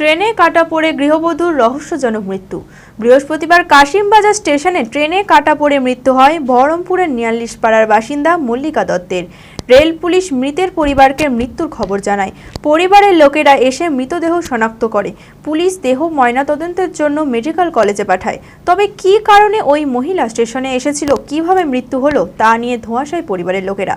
ট্রেনে কাটা পড়ে গৃহবধূর রহস্যজনক মৃত্যু। বৃহস্পতিবার কাশিমবাজার স্টেশনে ট্রেনে কাটা পড়ে মৃত্যু হয় বহরমপুরের নিয়াল্লিশ পাড়ার বাসিন্দা মল্লিকা দত্তের। রেল পুলিশ মৃতের পরিবারকে মৃত্যুর খবর জানায়। পরিবারের লোকেরা এসে মৃতদেহ শনাক্ত করে। পুলিশ দেহ ময়নাতদন্তের জন্য মেডিকেল কলেজে পাঠায়। তবে কী কারণে ওই মহিলা স্টেশনে এসেছিল, কীভাবে মৃত্যু হলো, তা নিয়ে ধোঁয়াশায় পরিবারের লোকেরা।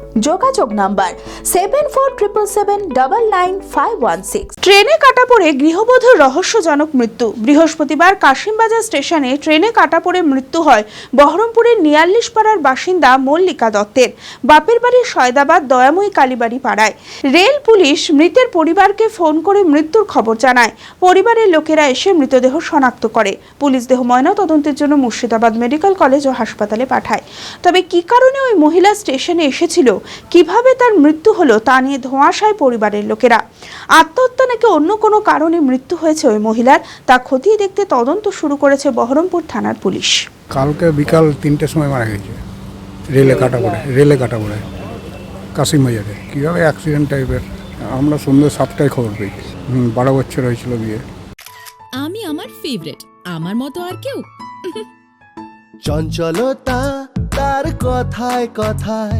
যোগাযোগ number seven four triple seven double nine five one six ট্রেনে কাটা পড়ে গৃহবধূর রহস্যজনক মৃত্যু। বৃহস্পতিবার কাশিমবাজার স্টেশনে ট্রেনে কাটা পড়ে মৃত্যু হয় বহরমপুরের নিয়াল্লিশপাড়ার বাসিন্দা মল্লিকা দত্তের। বাপের বাড়ির সয়দাবাদ, দয়াময়ী, কালীবাড়ি পাড়ায়। রেল পুলিশ মৃতের পরিবারকে ফোন করে মৃত্যুর খবর জানায়। পরিবারের লোকেরা এসে মৃতদেহ শনাক্ত করে। পুলিশ দেহ ময়না তদন্তের জন্য মুর্শিদাবাদ মেডিকেল কলেজ ও হাসপাতালে পাঠায়। তবে কী কারণে ওই মহিলা স্টেশনে এসেছিল? কীভাবে তার মৃত্যু হলো তা নিয়ে ধোঁয়াশায় পরিবারের লোকেরা। আত্মহত্যা নাকি অন্য কোনো কারণে মৃত্যু হয়েছে ওই মহিলার তা খতিয়ে দেখতে তদন্ত শুরু করেছে বহরমপুর থানার পুলিশ। কালকে বিকাল তিনটের সময় মারা গেছে। রেলে কাটা পড়ে রেলে কাটা পড়ে। কাশিম বাজারে কীভাবে অ্যাক্সিডেন্ট টাইপের আমরা সন্ধ্যে সাতটায় খবর পেয়েছি। হুম, বারো বছর হয়েছিল বিয়ে। আমি আমার ফেভারিট আমার মতো আর কেউ? চঞ্চলতা তার কথায় কথায়